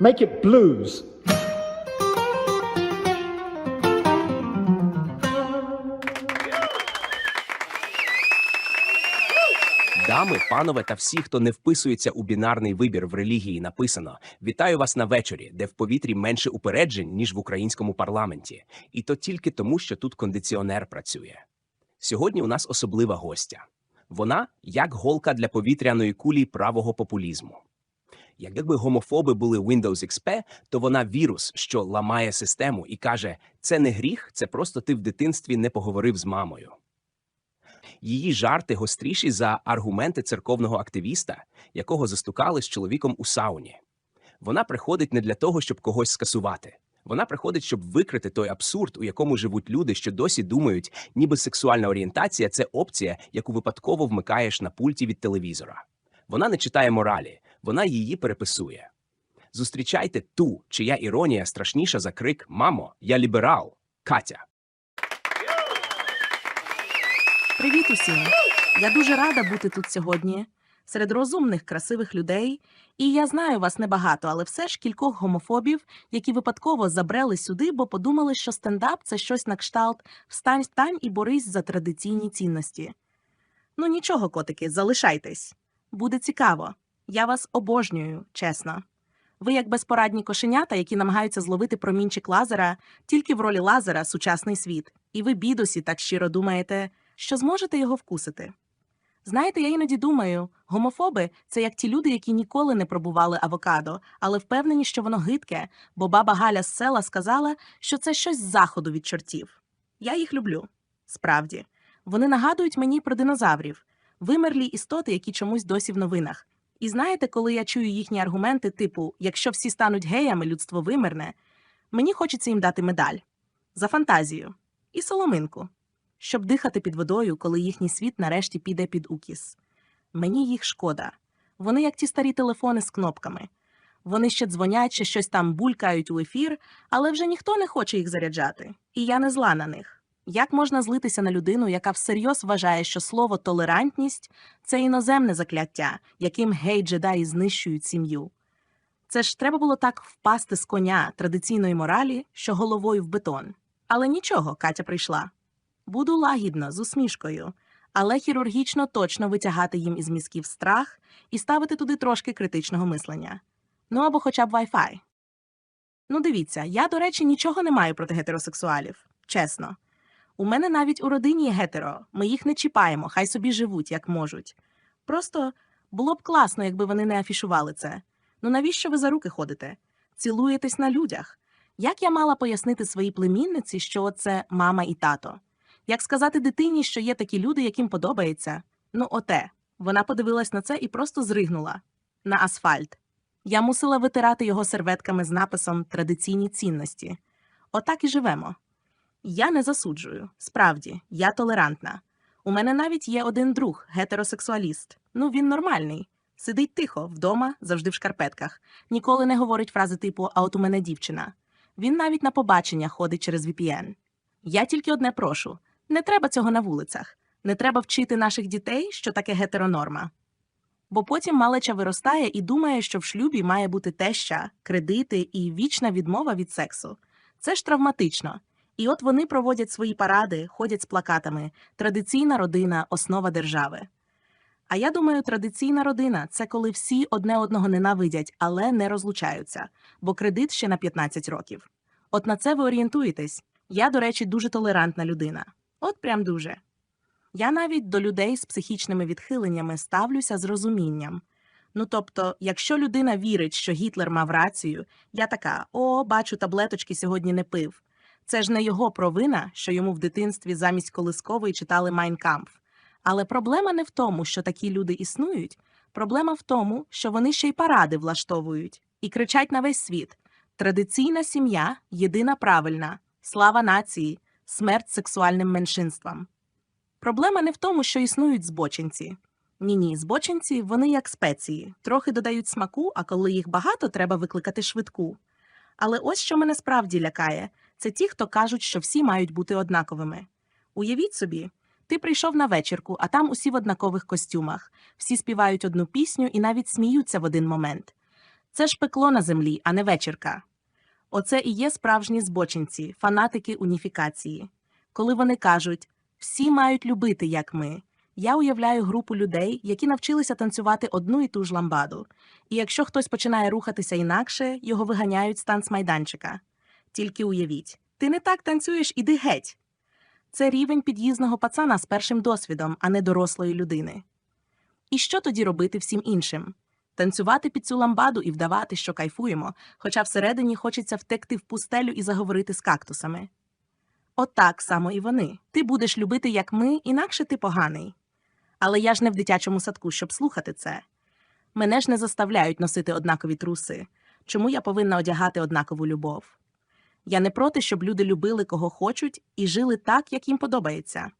Make it blues. Дами, панове та всі, хто не вписується у бінарний вибір в релігії, написано: Вітаю вас на вечорі, де в повітрі менше упереджень, ніж в українському парламенті, і то тільки тому, що тут кондиціонер працює. Сьогодні у нас особлива гостя. Вона як голка для повітряної кулі правого популізму. Якби гомофоби були Windows XP, то вона вірус, що ламає систему і каже: це не гріх, це просто ти в дитинстві не поговорив з мамою. Її жарти гостріші за аргументи церковного активіста, якого застукали з чоловіком у сауні. Вона приходить не для того, щоб когось скасувати. Вона приходить, щоб викрити той абсурд, у якому живуть люди, що досі думають, ніби сексуальна орієнтація це опція, яку випадково вмикаєш на пульті від телевізора. Вона не читає моралі, вона її переписує. Зустрічайте ту, чия іронія страшніша за крик Мамо, я ліберал, Катя. Привіт усім! Я дуже рада бути тут сьогодні, серед розумних, красивих людей. І я знаю вас небагато, але все ж кількох гомофобів, які випадково забрели сюди, бо подумали, що стендап це щось на кшталт встань, встань і борись за традиційні цінності. Ну нічого, котики, залишайтесь. Буде цікаво. Я вас обожнюю, чесно. Ви як безпорадні кошенята, які намагаються зловити промінчик лазера, тільки в ролі лазера сучасний світ. І ви, бідусі, так щиро думаєте, що зможете його вкусити. Знаєте, я іноді думаю, гомофоби це як ті люди, які ніколи не пробували авокадо, але впевнені, що воно гидке, бо баба Галя з села сказала, що це щось з заходу від чортів. Я їх люблю. Справді, вони нагадують мені про динозаврів, вимерлі істоти, які чомусь досі в новинах. І знаєте, коли я чую їхні аргументи, типу, якщо всі стануть геями, людство вимерне, мені хочеться їм дати медаль за фантазію і соломинку щоб дихати під водою, коли їхній світ нарешті піде під укіс. Мені їх шкода. Вони як ті старі телефони з кнопками. Вони ще дзвонять, ще щось там булькають у ефір, але вже ніхто не хоче їх заряджати. І я не зла на них. Як можна злитися на людину, яка всерйоз вважає, що слово толерантність це іноземне закляття, яким гей-джедаї знищують сім'ю? Це ж треба було так впасти з коня традиційної моралі, що головою в бетон. Але нічого, Катя прийшла. Буду лагідно, з усмішкою, але хірургічно точно витягати їм із мізків страх і ставити туди трошки критичного мислення. Ну або хоча б Wi-Fi. Ну, дивіться, я, до речі, нічого не маю проти гетеросексуалів. Чесно. У мене навіть у родині гетеро, ми їх не чіпаємо, хай собі живуть, як можуть. Просто було б класно, якби вони не афішували це. Ну навіщо ви за руки ходите? Цілуєтесь на людях. Як я мала пояснити своїй племінниці, що це мама і тато? Як сказати дитині, що є такі люди, яким подобається? Ну, оте. Вона подивилась на це і просто зригнула на асфальт. Я мусила витирати його серветками з написом Традиційні цінності. Отак і живемо. Я не засуджую. Справді, я толерантна. У мене навіть є один друг, гетеросексуаліст. Ну, він нормальний. Сидить тихо, вдома, завжди в шкарпетках. Ніколи не говорить фрази типу А от у мене дівчина. Він навіть на побачення ходить через VPN. Я тільки одне прошу. Не треба цього на вулицях. Не треба вчити наших дітей, що таке гетеронорма. Бо потім малеча виростає і думає, що в шлюбі має бути теща, кредити і вічна відмова від сексу. Це ж травматично. І от вони проводять свої паради, ходять з плакатами Традиційна родина основа держави. А я думаю, традиційна родина це коли всі одне одного ненавидять, але не розлучаються, бо кредит ще на 15 років. От на це ви орієнтуєтесь. Я, до речі, дуже толерантна людина. От прям дуже. Я навіть до людей з психічними відхиленнями ставлюся з розумінням. Ну тобто, якщо людина вірить, що Гітлер мав рацію, я така: о, бачу, таблеточки сьогодні не пив. Це ж не його провина, що йому в дитинстві замість колискової читали Майнкампф. Але проблема не в тому, що такі люди існують. Проблема в тому, що вони ще й паради влаштовують і кричать на весь світ: традиційна сім'я єдина правильна, слава нації, смерть сексуальним меншинствам. Проблема не в тому, що існують збочинці. Ні, ні, збочинці вони як спеції, трохи додають смаку, а коли їх багато, треба викликати швидку. Але ось що мене справді лякає це ті, хто кажуть, що всі мають бути однаковими. Уявіть собі, ти прийшов на вечірку, а там усі в однакових костюмах, всі співають одну пісню і навіть сміються в один момент. Це ж пекло на землі, а не вечірка. Оце і є справжні збочинці, фанатики уніфікації. Коли вони кажуть всі мають любити, як ми. Я уявляю групу людей, які навчилися танцювати одну і ту ж ламбаду. І якщо хтось починає рухатися інакше, його виганяють з танцмайданчика. Тільки уявіть, ти не так танцюєш, іди геть. Це рівень під'їзного пацана з першим досвідом, а не дорослої людини. І що тоді робити всім іншим? Танцювати під цю ламбаду і вдавати, що кайфуємо, хоча всередині хочеться втекти в пустелю і заговорити з кактусами. Отак само і вони. Ти будеш любити, як ми, інакше ти поганий. Але я ж не в дитячому садку, щоб слухати це. Мене ж не заставляють носити однакові труси. Чому я повинна одягати однакову любов? Я не проти, щоб люди любили кого хочуть і жили так, як їм подобається.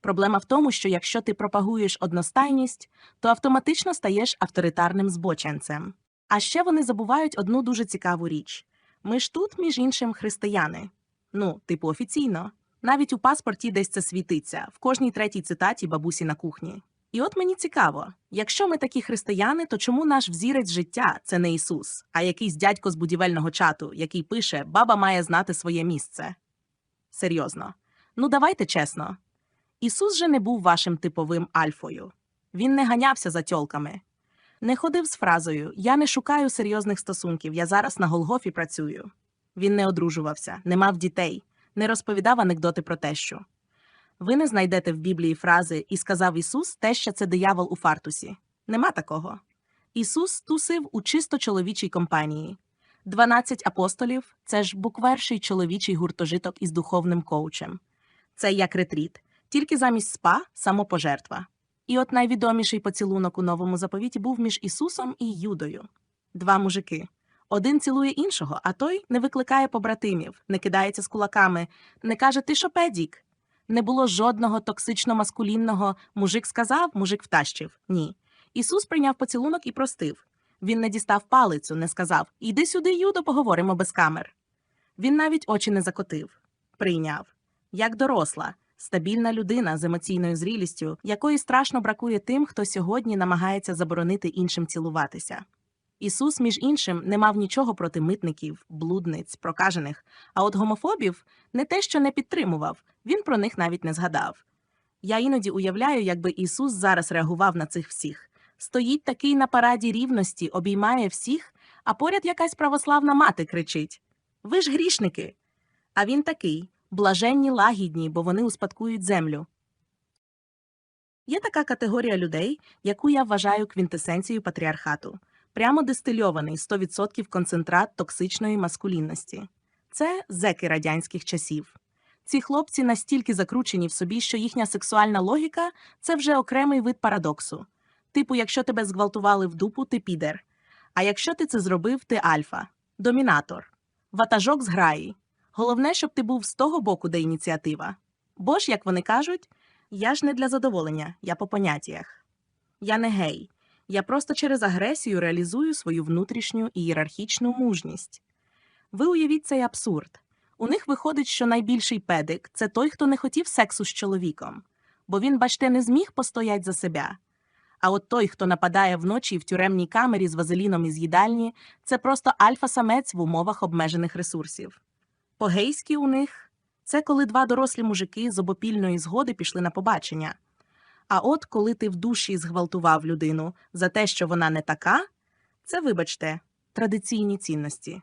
Проблема в тому, що якщо ти пропагуєш одностайність, то автоматично стаєш авторитарним збоченцем. А ще вони забувають одну дуже цікаву річ: ми ж тут, між іншим, християни. Ну, типу, офіційно. Навіть у паспорті десь це світиться, в кожній третій цитаті бабусі на кухні. І от мені цікаво, якщо ми такі християни, то чому наш взірець життя це не Ісус, а якийсь дядько з будівельного чату, який пише Баба має знати своє місце? Серйозно. Ну давайте чесно. Ісус же не був вашим типовим альфою. Він не ганявся за тьолками. Не ходив з фразою Я не шукаю серйозних стосунків, я зараз на Голгофі працюю. Він не одружувався, не мав дітей, не розповідав анекдоти про тещу. Ви не знайдете в Біблії фрази і сказав Ісус, теща це диявол у фартусі. Нема такого. Ісус тусив у чисто чоловічій компанії. Дванадцять апостолів це ж букверший чоловічий гуртожиток із духовним коучем. Це як ретріт, тільки замість спа самопожертва. І от найвідоміший поцілунок у новому заповіті був між Ісусом і Юдою. Два мужики. Один цілує іншого, а той не викликає побратимів, не кидається з кулаками, не каже ти що педік. Не було жодного токсично-маскулінного мужик сказав, мужик втащив. Ні. Ісус прийняв поцілунок і простив. Він не дістав палицю, не сказав Іди сюди, Юдо, поговоримо без камер. Він навіть очі не закотив. Прийняв. Як доросла, стабільна людина з емоційною зрілістю, якої страшно бракує тим, хто сьогодні намагається заборонити іншим цілуватися. Ісус, між іншим, не мав нічого проти митників, блудниць, прокажених, а от гомофобів не те, що не підтримував, він про них навіть не згадав. Я іноді уявляю, якби Ісус зараз реагував на цих всіх. Стоїть такий на параді рівності, обіймає всіх, а поряд якась православна мати кричить: Ви ж грішники! А він такий блаженні лагідні, бо вони успадкують землю. Є така категорія людей, яку я вважаю квінтесенцією патріархату прямо дистильований 100% концентрат токсичної маскулінності. Це зеки радянських часів. Ці хлопці настільки закручені в собі, що їхня сексуальна логіка це вже окремий вид парадоксу. Типу, якщо тебе зґвалтували в дупу, ти підер. А якщо ти це зробив, ти альфа, домінатор, ватажок з граї. Головне, щоб ти був з того боку, де ініціатива. Бо ж, як вони кажуть, я ж не для задоволення, я по поняттях. Я не гей. Я просто через агресію реалізую свою внутрішню ієрархічну мужність. Ви уявіть цей абсурд. У них виходить, що найбільший педик це той, хто не хотів сексу з чоловіком, бо він, бачте, не зміг постоять за себе. А от той, хто нападає вночі в тюремній камері з вазеліном із їдальні, це просто альфа-самець в умовах обмежених ресурсів. По-гейськи у них це коли два дорослі мужики з обопільної згоди пішли на побачення. А от коли ти в душі зґвалтував людину за те, що вона не така, це, вибачте, традиційні цінності.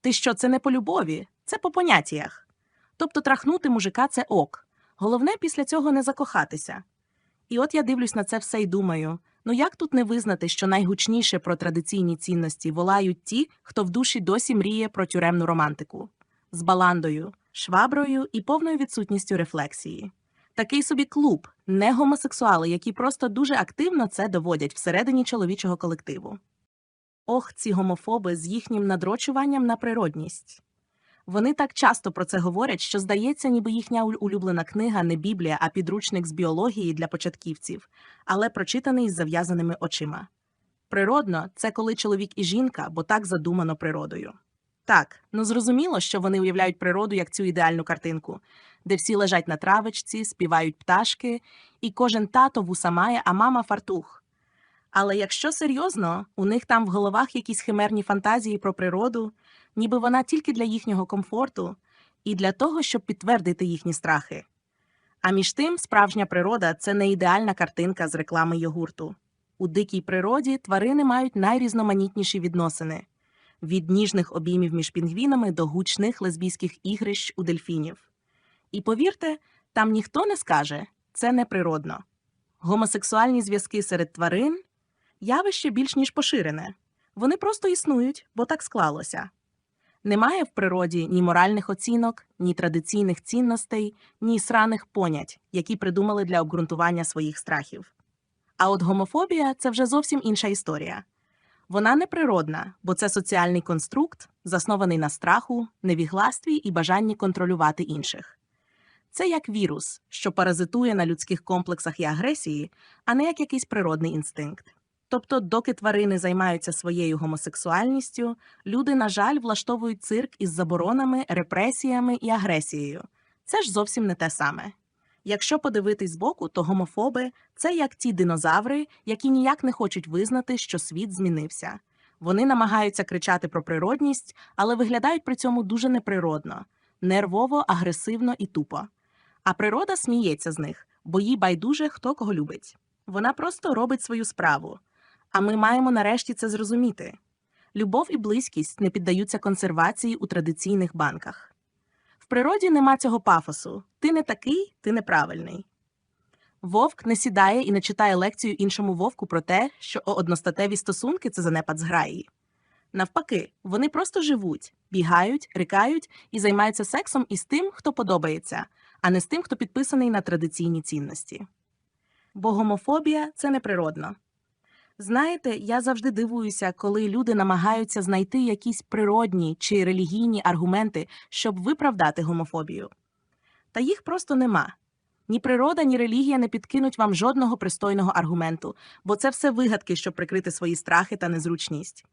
Ти що, це не по любові, це по поняттях. Тобто трахнути мужика це ок. Головне після цього не закохатися. І от я дивлюсь на це все і думаю: ну як тут не визнати, що найгучніше про традиційні цінності волають ті, хто в душі досі мріє про тюремну романтику з баландою, шваброю і повною відсутністю рефлексії. Такий собі клуб, не гомосексуали, які просто дуже активно це доводять всередині чоловічого колективу. Ох, ці гомофоби з їхнім надрочуванням на природність. Вони так часто про це говорять, що здається, ніби їхня улюблена книга не Біблія, а підручник з біології для початківців, але прочитаний з зав'язаними очима. Природно, це коли чоловік і жінка, бо так задумано природою. Так, ну зрозуміло, що вони уявляють природу як цю ідеальну картинку, де всі лежать на травичці, співають пташки, і кожен тато вуса має, а мама фартух. Але якщо серйозно, у них там в головах якісь химерні фантазії про природу, ніби вона тільки для їхнього комфорту і для того, щоб підтвердити їхні страхи. А між тим, справжня природа це не ідеальна картинка з реклами йогурту. У дикій природі тварини мають найрізноманітніші відносини від ніжних обіймів між пінгвінами до гучних лесбійських ігрищ у дельфінів. І повірте, там ніхто не скаже це неприродно. Гомосексуальні зв'язки серед тварин явище більш ніж поширене. Вони просто існують, бо так склалося. Немає в природі ні моральних оцінок, ні традиційних цінностей, ні сраних понять, які придумали для обґрунтування своїх страхів. А от гомофобія це вже зовсім інша історія. Вона неприродна, бо це соціальний конструкт, заснований на страху, невігластві і бажанні контролювати інших. Це як вірус, що паразитує на людських комплексах і агресії, а не як якийсь природний інстинкт. Тобто, доки тварини займаються своєю гомосексуальністю, люди, на жаль, влаштовують цирк із заборонами, репресіями і агресією. Це ж зовсім не те саме. Якщо подивитись збоку, то гомофоби це як ті динозаври, які ніяк не хочуть визнати, що світ змінився. Вони намагаються кричати про природність, але виглядають при цьому дуже неприродно, нервово, агресивно і тупо. А природа сміється з них, бо їй байдуже хто кого любить. Вона просто робить свою справу. А ми маємо нарешті це зрозуміти. Любов і близькість не піддаються консервації у традиційних банках. В природі нема цього пафосу. Ти не такий, ти неправильний. Вовк не сідає і не читає лекцію іншому вовку про те, що одностатеві стосунки це занепад зграї. Навпаки, вони просто живуть, бігають, рикають і займаються сексом із тим, хто подобається, а не з тим, хто підписаний на традиційні цінності. Бо гомофобія це неприродно. Знаєте, я завжди дивуюся, коли люди намагаються знайти якісь природні чи релігійні аргументи, щоб виправдати гомофобію. Та їх просто нема. Ні природа, ні релігія не підкинуть вам жодного пристойного аргументу, бо це все вигадки, щоб прикрити свої страхи та незручність.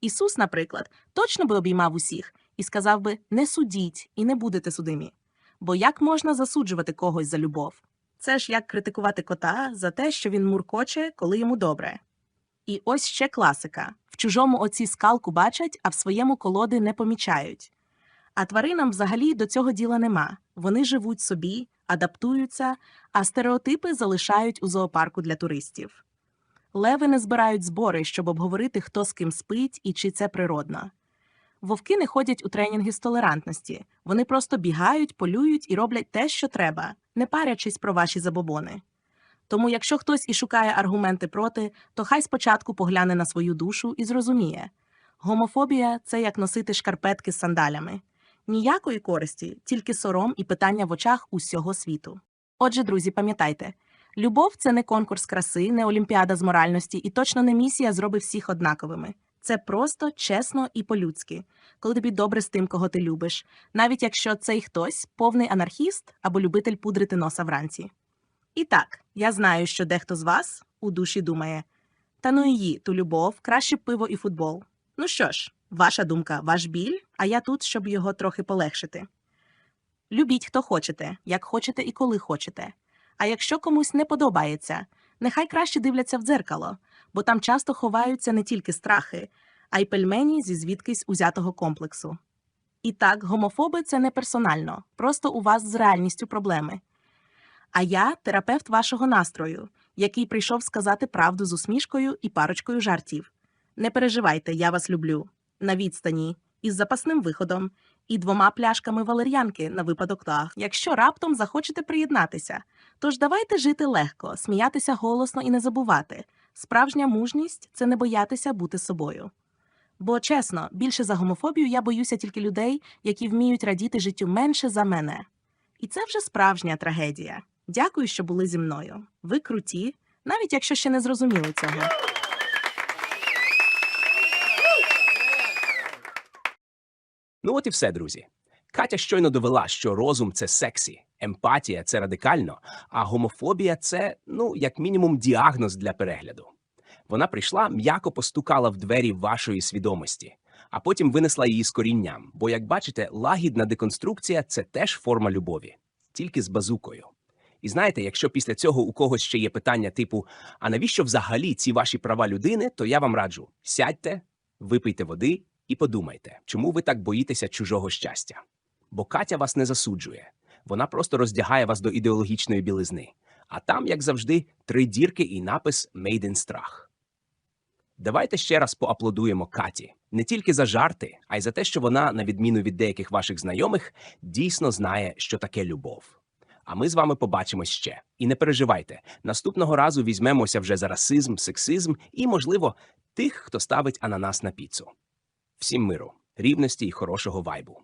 Ісус, наприклад, точно би обіймав усіх і сказав би: не судіть і не будете судимі. Бо як можна засуджувати когось за любов? Це ж як критикувати кота за те, що він муркоче, коли йому добре. І ось ще класика: в чужому оці скалку бачать, а в своєму колоди не помічають. А тваринам взагалі до цього діла нема. Вони живуть собі, адаптуються, а стереотипи залишають у зоопарку для туристів. Леви не збирають збори, щоб обговорити, хто з ким спить і чи це природно. Вовки не ходять у тренінги з толерантності. Вони просто бігають, полюють і роблять те, що треба, не парячись про ваші забобони. Тому, якщо хтось і шукає аргументи проти, то хай спочатку погляне на свою душу і зрозуміє гомофобія це як носити шкарпетки з сандалями. Ніякої користі, тільки сором і питання в очах усього світу. Отже, друзі, пам'ятайте, любов це не конкурс краси, не олімпіада з моральності і точно не місія зробить всіх однаковими. Це просто чесно і по-людськи, коли тобі добре з тим, кого ти любиш, навіть якщо цей хтось повний анархіст або любитель пудрити носа вранці. І так, я знаю, що дехто з вас у душі думає: та ну її, ту любов, краще пиво і футбол. Ну що ж, ваша думка, ваш біль, а я тут, щоб його трохи полегшити. Любіть, хто хочете, як хочете і коли хочете. А якщо комусь не подобається, нехай краще дивляться в дзеркало, бо там часто ховаються не тільки страхи, а й пельмені зі звідкись узятого комплексу. І так, гомофоби це не персонально, просто у вас з реальністю проблеми. А я терапевт вашого настрою, який прийшов сказати правду з усмішкою і парочкою жартів. Не переживайте, я вас люблю. На відстані, із запасним виходом і двома пляшками валер'янки на випадок таг, якщо раптом захочете приєднатися. Тож давайте жити легко, сміятися голосно і не забувати. Справжня мужність це не боятися бути собою. Бо чесно, більше за гомофобію я боюся тільки людей, які вміють радіти життю менше за мене. І це вже справжня трагедія. Дякую, що були зі мною. Ви круті, навіть якщо ще не зрозуміли цього. Ну от і все, друзі. Катя щойно довела, що розум це сексі, емпатія це радикально, а гомофобія це, ну, як мінімум, діагноз для перегляду. Вона прийшла, м'яко постукала в двері вашої свідомості, а потім винесла її з корінням. Бо, як бачите, лагідна деконструкція це теж форма любові, тільки з базукою. І знаєте, якщо після цього у когось ще є питання типу: а навіщо взагалі ці ваші права людини, то я вам раджу: сядьте, випийте води і подумайте, чому ви так боїтеся чужого щастя. Бо Катя вас не засуджує, вона просто роздягає вас до ідеологічної білизни. А там, як завжди, три дірки і напис «Made in страх. Давайте ще раз поаплодуємо Каті не тільки за жарти, а й за те, що вона, на відміну від деяких ваших знайомих, дійсно знає, що таке любов. А ми з вами побачимось ще. І не переживайте, наступного разу візьмемося вже за расизм, сексизм і, можливо, тих, хто ставить ананас на піцу. Всім миру, рівності і хорошого вайбу.